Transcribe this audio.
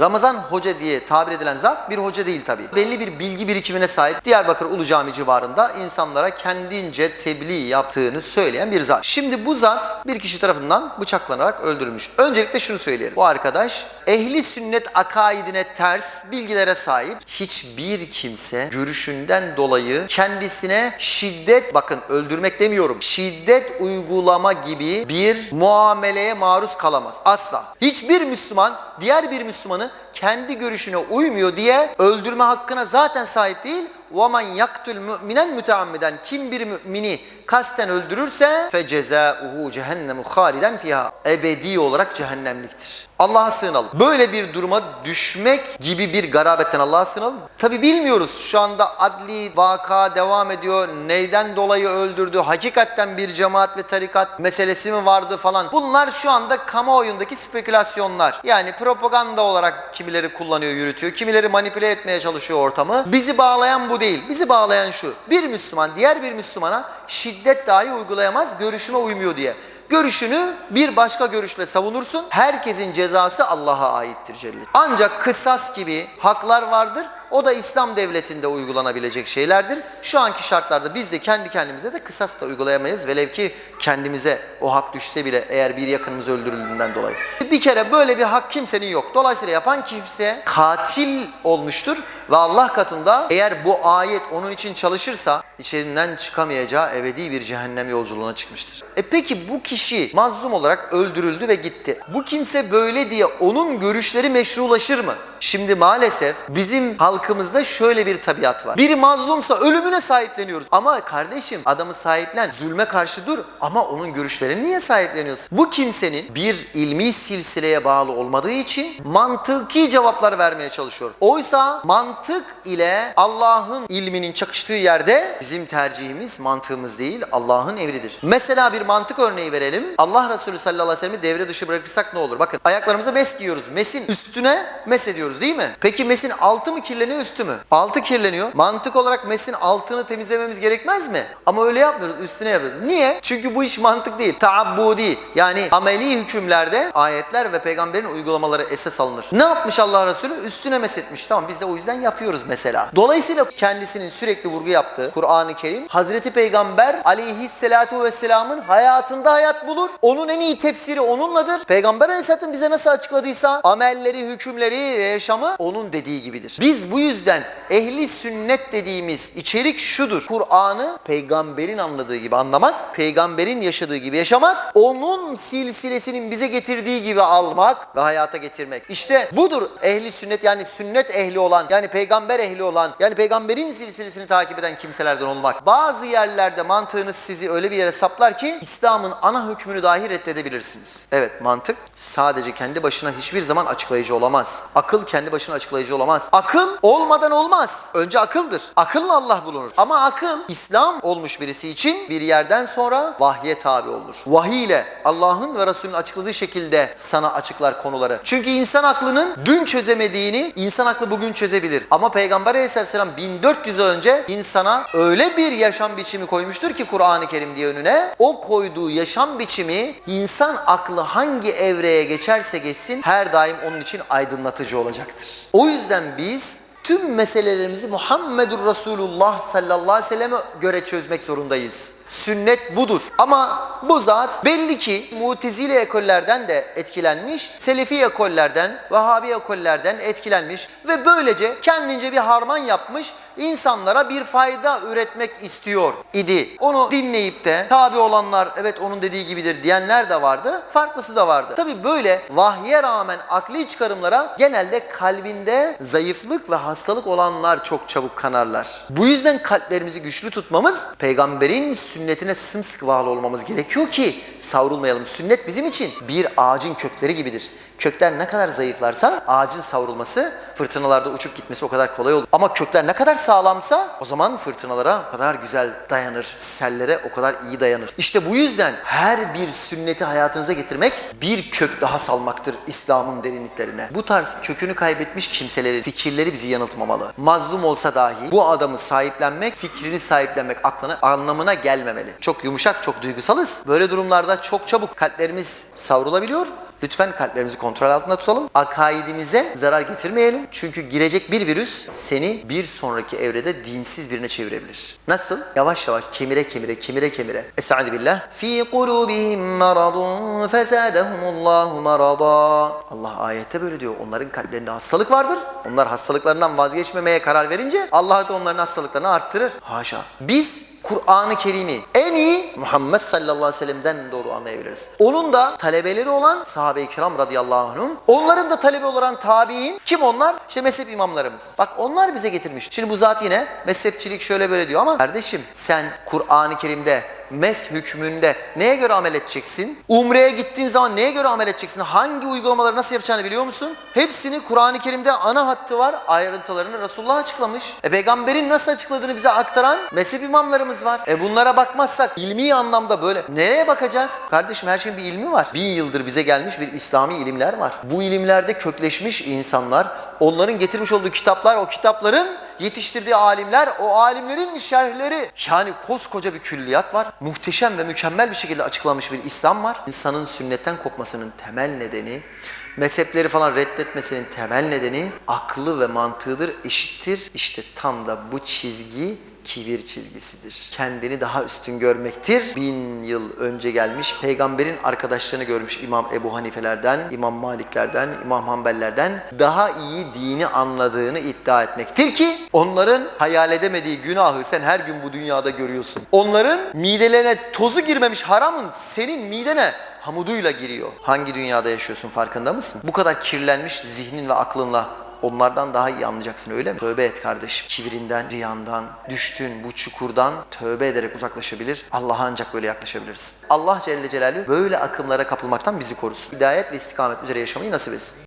Ramazan Hoca diye tabir edilen zat bir hoca değil tabi. Belli bir bilgi birikimine sahip Diyarbakır Ulu Cami civarında insanlara kendince tebliğ yaptığını söyleyen bir zat. Şimdi bu zat bir kişi tarafından bıçaklanarak öldürülmüş. Öncelikle şunu söyleyelim. Bu arkadaş ehli sünnet akaidine ters bilgilere sahip hiçbir kimse görüşünden dolayı kendisine şiddet bakın öldürmek demiyorum. Şiddet uygulama gibi bir muameleye maruz kalamaz. Asla. Hiçbir Müslüman diğer bir Müslümanı kendi görüşüne uymuyor diye öldürme hakkına zaten sahip değil. وَمَنْ يَقْتُلْ مُؤْمِنًا müteammiden Kim bir mümini kasten öldürürse فَجَزَاؤُهُ cehennemu haliden fiha Ebedi olarak cehennemliktir. Allah'a sığınalım. Böyle bir duruma düşmek gibi bir garabetten Allah'a sığınalım. Tabi bilmiyoruz şu anda adli vaka devam ediyor. Neyden dolayı öldürdü? Hakikatten bir cemaat ve tarikat meselesi mi vardı falan. Bunlar şu anda kamuoyundaki spekülasyonlar. Yani propaganda olarak kimileri kullanıyor, yürütüyor. Kimileri manipüle etmeye çalışıyor ortamı. Bizi bağlayan bu değil. Bizi bağlayan şu. Bir Müslüman diğer bir Müslümana şiddet dahi uygulayamaz görüşüme uymuyor diye. Görüşünü bir başka görüşle savunursun. Herkesin cezası Allah'a aittir Celle. Ancak kısas gibi haklar vardır. O da İslam devletinde uygulanabilecek şeylerdir. Şu anki şartlarda biz de kendi kendimize de kısas da uygulayamayız. Velev ki kendimize o hak düşse bile eğer bir yakınımız öldürüldüğünden dolayı. Bir kere böyle bir hak kimsenin yok. Dolayısıyla yapan kimse katil olmuştur. Ve Allah katında eğer bu ayet onun için çalışırsa içerinden çıkamayacağı ebedi bir cehennem yolculuğuna çıkmıştır. E peki bu kişi mazlum olarak öldürüldü ve gitti. Bu kimse böyle diye onun görüşleri meşrulaşır mı? Şimdi maalesef bizim halkımızda şöyle bir tabiat var. Biri mazlumsa ölümüne sahipleniyoruz. Ama kardeşim adamı sahiplen, zulme karşı dur ama onun görüşlerini niye sahipleniyorsun? Bu kimsenin bir ilmi silsileye bağlı olmadığı için mantıki cevaplar vermeye çalışıyor. Oysa mantık ile Allah'ın ilminin çakıştığı yerde bizim tercihimiz mantığımız değil Allah'ın emridir. Mesela bir mantık örneği verelim. Allah Resulü sallallahu aleyhi ve sellem'i devre dışı bırakırsak ne olur? Bakın ayaklarımıza mes giyiyoruz. Mesin üstüne mes ediyoruz değil mi? Peki mesin altı mı kirleniyor üstü mü? Altı kirleniyor. Mantık olarak mesin altını temizlememiz gerekmez mi? Ama öyle yapmıyoruz. Üstüne yapıyoruz. Niye? Çünkü bu iş mantık değil. Taabbudi yani ameli hükümlerde ayetler ve peygamberin uygulamaları esas alınır. Ne yapmış Allah Resulü? Üstüne mesetmiş. Tamam biz de o yüzden yapıyoruz mesela. Dolayısıyla kendisinin sürekli vurgu yaptığı Kur'an-ı Kerim Hazreti Peygamber aleyhisselatu vesselamın hayatında hayat bulur. Onun en iyi tefsiri onunladır. Peygamber aleyhisselatın bize nasıl açıkladıysa amelleri, hükümleri ve yaşamı onun dediği gibidir. Biz bu yüzden ehli sünnet dediğimiz içerik şudur. Kur'an'ı peygamberin anladığı gibi anlamak, peygamberin yaşadığı gibi yaşamak, onun silsilesinin bize getirdiği gibi almak ve hayata getirmek. İşte budur ehli sünnet yani sünnet ehli olan yani peygamber ehli olan yani peygamberin silsilesini takip eden kimselerden olmak. Bazı yerlerde mantığınız sizi öyle bir yere saplar ki İslam'ın ana hükmünü dahi reddedebilirsiniz. Evet mantık sadece kendi başına hiçbir zaman açıklayıcı olamaz. Akıl kendi başına açıklayıcı olamaz. Akıl olmadan olmaz. Önce akıldır. Akılla Allah bulunur. Ama akıl İslam olmuş birisi için bir yerden sonra vahye tabi olur. Vahiy ile Allah'ın ve Resulünün açıkladığı şekilde sana açıklar konuları. Çünkü insan aklının dün çözemediğini insan aklı bugün çözebilir. Ama Peygamber Aleyhisselam 1400 yıl önce insana öyle bir yaşam biçimi koymuştur ki Kur'an-ı Kerim diye önüne o koyduğu yaşam biçimi insan aklı hangi evreye geçerse geçsin her daim onun için aydınlatıcı olacaktır. O yüzden biz tüm meselelerimizi Muhammedur Resulullah sallallahu aleyhi ve selleme göre çözmek zorundayız. Sünnet budur. Ama bu zat belli ki mutezile ekollerden de etkilenmiş, selefi ekollerden, Vehhabi ekollerden etkilenmiş ve böylece kendince bir harman yapmış, insanlara bir fayda üretmek istiyor idi. Onu dinleyip de tabi olanlar evet onun dediği gibidir diyenler de vardı, farklısı da vardı. Tabi böyle vahye rağmen akli çıkarımlara genelde kalbinde zayıflık ve hastalık olanlar çok çabuk kanarlar. Bu yüzden kalplerimizi güçlü tutmamız, peygamberin sünnetine sımsıkı bağlı olmamız gerekiyor ki savrulmayalım. Sünnet bizim için bir ağacın kökleri gibidir. Kökler ne kadar zayıflarsa ağacın savrulması, fırtınalarda uçup gitmesi o kadar kolay olur. Ama kökler ne kadar sağlamsa o zaman fırtınalara o kadar güzel dayanır. Sellere o kadar iyi dayanır. İşte bu yüzden her bir sünneti hayatınıza getirmek bir kök daha salmaktır İslam'ın derinliklerine. Bu tarz kökünü kaybetmiş kimselerin fikirleri bizi yanıltmamalı. Mazlum olsa dahi bu adamı sahiplenmek, fikrini sahiplenmek aklına anlamına gelmemeli. Çok yumuşak, çok duygusalız. Böyle durumlarda çok çabuk kalplerimiz savrulabiliyor Lütfen kalplerimizi kontrol altında tutalım. Akaidimize zarar getirmeyelim. Çünkü girecek bir virüs seni bir sonraki evrede dinsiz birine çevirebilir. Nasıl? Yavaş yavaş kemire kemire kemire kemire. Estaizu billah. Fi kulubihim maradun fesadehumullahu marada. Allah ayette böyle diyor. Onların kalplerinde hastalık vardır. Onlar hastalıklarından vazgeçmemeye karar verince Allah da onların hastalıklarını arttırır. Haşa. Biz Kur'an-ı Kerim'i en iyi Muhammed sallallahu aleyhi ve sellem'den doğru anlayabiliriz. Onun da talebeleri olan sahabe-i kiram radıyallahu anhum. Onların da talebi olan tabi'in. Kim onlar? İşte mezhep imamlarımız. Bak onlar bize getirmiş. Şimdi bu zat yine mezhepçilik şöyle böyle diyor ama kardeşim sen Kur'an-ı Kerim'de mes hükmünde neye göre amel edeceksin? Umre'ye gittiğin zaman neye göre amel edeceksin? Hangi uygulamaları nasıl yapacağını biliyor musun? Hepsini Kur'an-ı Kerim'de ana hattı var. Ayrıntılarını Resulullah açıklamış. E peygamberin nasıl açıkladığını bize aktaran mezhep imamlarımız var. E bunlara bakmazsak ilmi anlamda böyle nereye bakacağız? Kardeşim her şeyin bir ilmi var. Bin yıldır bize gelmiş bir İslami ilimler var. Bu ilimlerde kökleşmiş insanlar, onların getirmiş olduğu kitaplar, o kitapların yetiştirdiği alimler, o alimlerin şerhleri. Yani koskoca bir külliyat var. Muhteşem ve mükemmel bir şekilde açıklanmış bir İslam var. İnsanın sünnetten kopmasının temel nedeni, mezhepleri falan reddetmesinin temel nedeni aklı ve mantığıdır, eşittir. İşte tam da bu çizgi kibir çizgisidir. Kendini daha üstün görmektir. Bin yıl önce gelmiş peygamberin arkadaşlarını görmüş İmam Ebu Hanifelerden, İmam Maliklerden, İmam Hanbellerden daha iyi dini anladığını iddia etmektir ki onların hayal edemediği günahı sen her gün bu dünyada görüyorsun. Onların midelerine tozu girmemiş haramın senin midene hamuduyla giriyor. Hangi dünyada yaşıyorsun farkında mısın? Bu kadar kirlenmiş zihnin ve aklınla Onlardan daha iyi anlayacaksın öyle mi? Tövbe et kardeşim. Kibirinden, riyandan, düştüğün bu çukurdan tövbe ederek uzaklaşabilir. Allah'a ancak böyle yaklaşabiliriz. Allah Celle Celaluhu böyle akımlara kapılmaktan bizi korusun. Hidayet ve istikamet üzere yaşamayı nasip etsin.